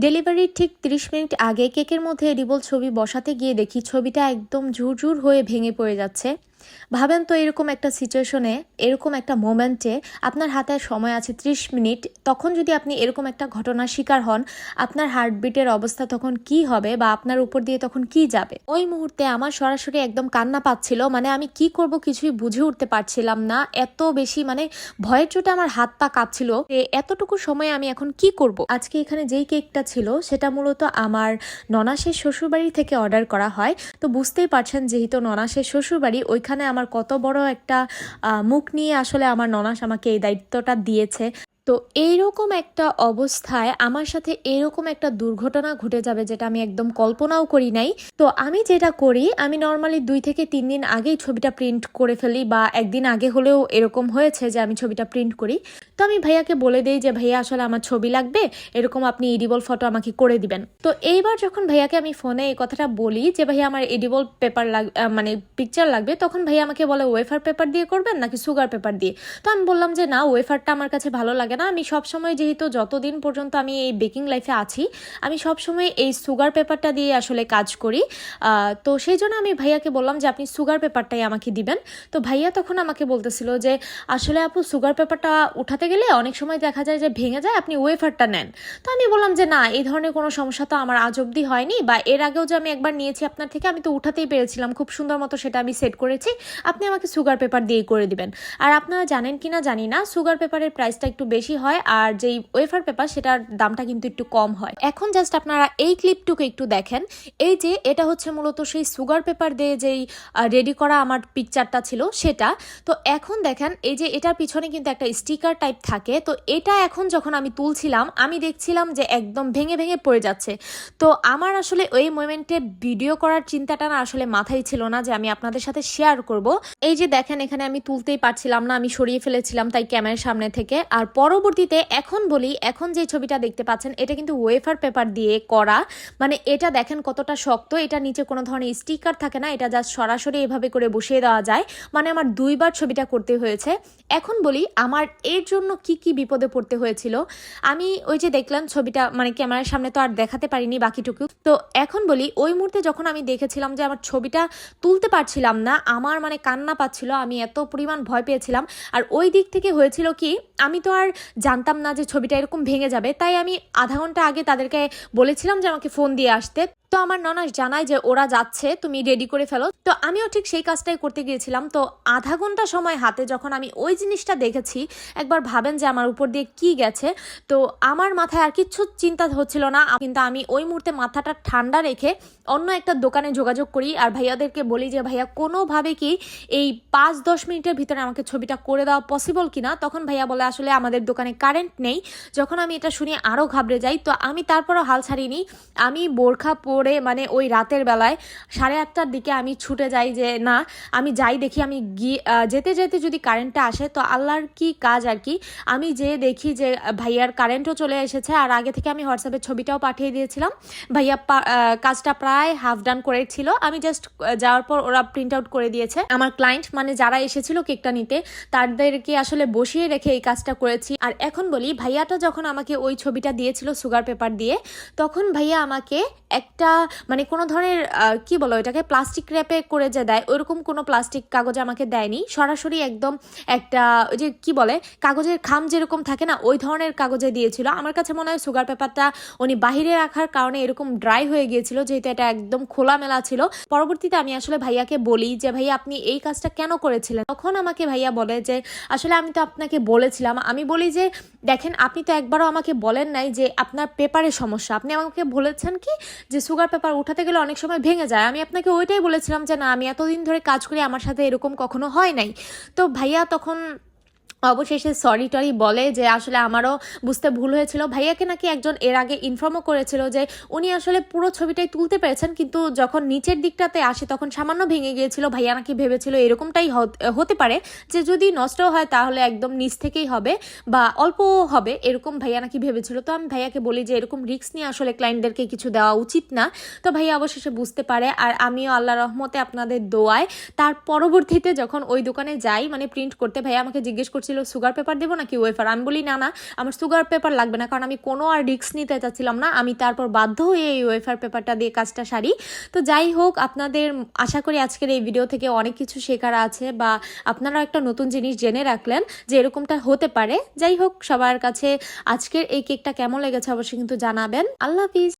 ডেলিভারির ঠিক 30 মিনিট আগে কেকের মধ্যে এডিবল ছবি বসাতে গিয়ে দেখি ছবিটা একদম ঝুরঝুর হয়ে ভেঙে পড়ে যাচ্ছে। ভাবেন তো এরকম একটা সিচুয়েশনে এরকম একটা মোমেন্টে আপনার হাতে সময় আছে 30 মিনিট, তখন যদি আপনি এরকম একটা ঘটনার শিকার হন, আপনার হার্টবিটের অবস্থা তখন কি হবে বা আপনার উপর দিয়ে তখন কি যাবে? ওই মুহূর্তে আমার সরাসরি একদম কান্না পাচ্ছিল মানে আমি কি করব কিছুই বুঝে উঠতে পারছিলাম না, এত বেশি মানে ভয়ের চোটে আমার হাত পা কাঁপছিল এতটুকু সময় আমি এখন কি করব? আজকে এখানে যেই কেকটা ছিল, সেটা মূলত আমার ননাসের শ্বশুরবাড়ি থেকে অর্ডার করা হয়। তো বুঝতেই পারছেন, যেহেতু ননাসের শ্বশুরবাড়ি, ওইখানে আমার কত বড় একটা মুখ নিয়ে আসলে আমার ননাস আমাকে এই দায়িত্বটা দিয়েছে। তো এইরকম একটা অবস্থায় আমার সাথে এরকম একটা দুর্ঘটনা ঘটে যাবে যেটা আমি একদম কল্পনাও করি নাই। তো আমি যেটা করি, আমি নর্মালি দুই থেকে তিন দিন আগেই ছবিটা প্রিন্ট করে ফেলি বা একদিন আগে হলেও এরকম হয়েছে যে আমি ছবিটা প্রিন্ট করি। তো আমি ভাইয়াকে বলে দেই যে, ভাইয়া, আসলে আমার ছবি লাগবে, এরকম আপনি এডিবল ফটো আমাকে করে দিবেন। তো এইবার যখন ভাইয়াকে আমি ফোনে এই কথাটা বলি যে, ভাইয়া, আমার এডিবল পেপার লাগ মানে পিকচার লাগবে, তখন ভাইয়া আমাকে বলে ওয়েফার পেপার দিয়ে করবেন নাকি সুগার পেপার দিয়ে? তো আমি বললাম যে, না ওয়েফারটা আমার কাছে ভালো লাগে না। আমি সবসময় যেহেতু যতদিন পর্যন্ত আমি এই বেকিং লাইফে আছি, আমি সবসময় এই সুগার পেপারটা দিয়ে আসলে কাজ করি। তো সেই জন্য আমি ভাইয়াকে বললাম যে, আপনি সুগার পেপারটাই আমাকে দিবেন। তো ভাইয়া তখন আমাকে বলতেছিল যে, আসলে আপু সুগার পেপারটা উঠাতে গেলে অনেক সময় দেখা যায় যে, ভেঙে যায়, আপনি ওয়েফারটা নেন। তো আমি বললাম যে, না, এই ধরনের কোনো সমস্যা তো আমার আজ অব্দি হয়নি বা এর আগেও যে আমি একবার নিয়েছি আপনার থেকে, আমি তো উঠাতেই পেরেছিলাম। খুব সুন্দর মতো সেটা আমি সেট করেছি। আপনি আমাকে সুগার পেপার দিয়েই করে দিবেন। আর আপনারা জানেন কি না জানি না সুগার পেপারের প্রাইসটা একটু বেশি হয় আর যেই ওয়েফার পেপার সেটার দামটা কিন্তু একটু কম হয়। এখন জাস্ট আপনারা এই ক্লিপটুকু একটু দেখেন। এই যে, এটা হচ্ছে মূলত সেই সুগার পেপার দিয়ে যেই রেডি করা আমার পিকচারটা ছিল, সেটা। তো এখন দেখেন, এই যে, এটার পিছনে কিন্তু একটা স্টিকার টাইপ থাকে। তো এটা এখন যখন আমি তুলছিলাম, আমি দেখছিলাম যে একদম ভেঙে ভেঙে পড়ে যাচ্ছে। তো আমার আসলে ওই মোমেন্টে ভিডিও করার চিন্তাটা না আসলে মাথায় ছিল না যে আমি আপনাদের সাথে শেয়ার করব। এই যে দেখেন, এখানে আমি তুলতেই পারছিলাম না, আমি সরিয়ে ফেলেছিলাম তাই ক্যামেরার সামনে থেকে। আর পরবর্তীতে এখন বলি, এখন যে ছবিটা দেখতে পাচ্ছেন, এটা কিন্তু ওয়েফার পেপার দিয়ে করা। মানে এটা দেখেন কতটা শক্ত, এটা নিচে কোনো ধরনের স্টিকার থাকে না, এটা জাস্ট সরাসরি এভাবে করে বসিয়ে দেওয়া যায়। মানে আমার দুইবার ছবিটা করতে হয়েছে। এখন বলি, আমার এর জন্য কি কি বিপদে পড়তে হয়েছিল? আমি ওই যে দেখলাম ছবিটা মানে ক্যামেরার সামনে তো আর দেখাতে পারিনি বাকিটুকু। তো এখন বলি, ওই মুহূর্তে যখন আমি দেখেছিলাম যে আমার ছবিটা তুলতে পারছিলাম না, আমার মানে কান্না পাচ্ছিল, আমি এত পরিমাণ ভয় পেয়েছিলাম। আর ওই দিক থেকে হয়েছিল কি, আমি তো আর জানতাম না যে ছবিটা এরকম ভেঙে যাবে। তাই আমি আধা ঘণ্টা আগে তাদেরকে বলেছিলাম যে আমাকে ফোন দিয়ে আসতে। তো আমার ননাস জানায় যে ওরা যাচ্ছে, তুমি রেডি করে ফেলো। তো আমিও ঠিক সেই কাজটাই করতে গিয়েছিলাম। তো আধা ঘণ্টা সময় হাতে যখন আমি ওই জিনিসটা দেখেছি, একবার ভাবেন যে আমার উপর দিয়ে কি গেছে, তো আমার মাথায় আর কিচ্ছু চিন্তা হচ্ছিল না। কিন্তু আমি ওই মুহূর্তে মাথাটা ঠান্ডা রেখে অন্য একটা দোকানে যোগাযোগ করি আর ভাইয়াদেরকে বলি যে, ভাইয়া, কোনোভাবে কি এই পাঁচ দশ মিনিটের ভিতরে আমাকে ছবিটা করে দেওয়া পসিবল কিনা? তখন ভাইয়া বলে, আসলে আমাদের দোকানে কারেন্ট নেই। যখন আমি এটা শুনে আরও ঘাবড়ে যাই, তো আমি তারপরও হাল ছাড়িনি। আমি বোরখা পরে মানে ওই রাতের বেলায় সাড়ে আটটার দিকে আমি ছুটে যাই যে, না, আমি যাই দেখি, আমি গিয়ে যেতে যেতে যদি কারেন্টটা আসে তো আল্লাহর কি কাজ আর কি? আমি যে দেখি যে, ভাইয়ার কারেন্টও চলে এসেছে আর আগে থেকে আমি হোয়াটসঅ্যাপে ছবিটাও পাঠিয়ে দিয়েছিলাম। ভাইয়া কাজটা প্রায় হাফ ডান করেছিল আমি জাস্ট যাওয়ার পর ওরা প্রিন্ট আউট করে দিয়েছে। আমার ক্লায়েন্ট মানে যারা এসেছিল কেকটা নিতে, তাদেরকে আসলে বসিয়ে রেখে এই কাজটা করেছি। আর এখন বলি, ভাইয়াটা যখন আমাকে ওই ছবিটা দিয়েছিল সুগার পেপার দিয়ে, তখন ভাইয়া আমাকে একটা মানে কোনো ধরনের কি বলো এটাকে প্লাস্টিক র্যাপে করে যে দেয়, ওইরকম কোনো প্লাস্টিক কাগজ আমাকে দেয়নি। সরাসরি একদম একটা, ওই যে কি বলে, কাগজের খাম যেরকম থাকে না, ওই ধরনের কাগজে দিয়েছিল। আমার কাছে মনে হয় সুগার পেপারটা উনি বাহিরে রাখার কারণে এরকম ড্রাই হয়ে গিয়েছিল, যেহেতু এটা একদম খোলামেলা ছিল। পরবর্তীতে আমি আসলে ভাইয়াকে বলি যে, ভাইয়া, আপনি এই কাজটা কেন করেছিলেন? তখন আমাকে ভাইয়া বলে যে, আসলে আমি তো আপনাকে বলেছিলাম। আমি বলি যে, দেখেন, আপনি তো একবারও আমাকে বলেন নাই যে, আপনার পেপারের সমস্যা। আপনি আমাকে বলেছেন কি? যে সুগার পেপার উঠাতে গেলে অনেক সময় ভেঙে যায়। আমি আপনাকে ওইটাই বলেছিলাম যে, না, আমি এতদিন ধরে কাজ করি, আমার সাথে এরকম কখনো হয় নাই। তো ভাইয়া, তখন অবশেষে সরি টরি বলে যে আসলে আমারও বুঝতে ভুল হয়েছিল। ভাইয়াকে নাকি একজন এর আগে ইনফর্মও করেছিল যে উনি আসলে পুরো ছবিটাই তুলতে পেরেছেন, কিন্তু যখন নিচের দিকটাতে আসে তখন সামান্য ভেঙে গিয়েছিল। ভাইয়া নাকি ভেবেছিল এরকমটাই হত- পারে যে যদি নষ্ট হয় তাহলে একদম নিচ থেকেই হবে বা অল্প হবে এরকম ভাইয়া নাকি ভেবেছিল। তো আমি ভাইয়াকে বলি যে এরকম রিস্ক নিয়ে আসলে ক্লায়েন্টদেরকে কিছু দেওয়া উচিত না। তো ভাইয়া অবশেষে বুঝতে পারে আর আমিও আল্লাহ রহমতে আপনাদের দোয়ায় তার পরবর্তীতে যখন ওই দোকানে যাই মানে প্রিন্ট করতে ভাইয়া আমাকে জিজ্ঞেস করছিল করছিল সুগার পেপার দেবো নাকি ওয়েফার আমি বলি, না না, আমার সুগার পেপার লাগবে না, কারণ আমি কোনো আর রিস্ক নিতে চাচ্ছিলাম না। আমি তারপর বাধ্য হয়ে এই ওয়েফার পেপারটা দিয়ে কাজটা সারি। তো যাই হোক, আপনাদের আশা করি আজকের এই ভিডিও থেকে অনেক কিছু শেখার আছে বা আপনারা একটা নতুন জিনিস জেনে রাখলেন যে এরকমটা হতে পারে। যাই হোক, সবার কাছে আজকের এই কেকটা কেমন লেগেছে অবশ্যই কিন্তু জানাবেন। আল্লাহ হাফিজ।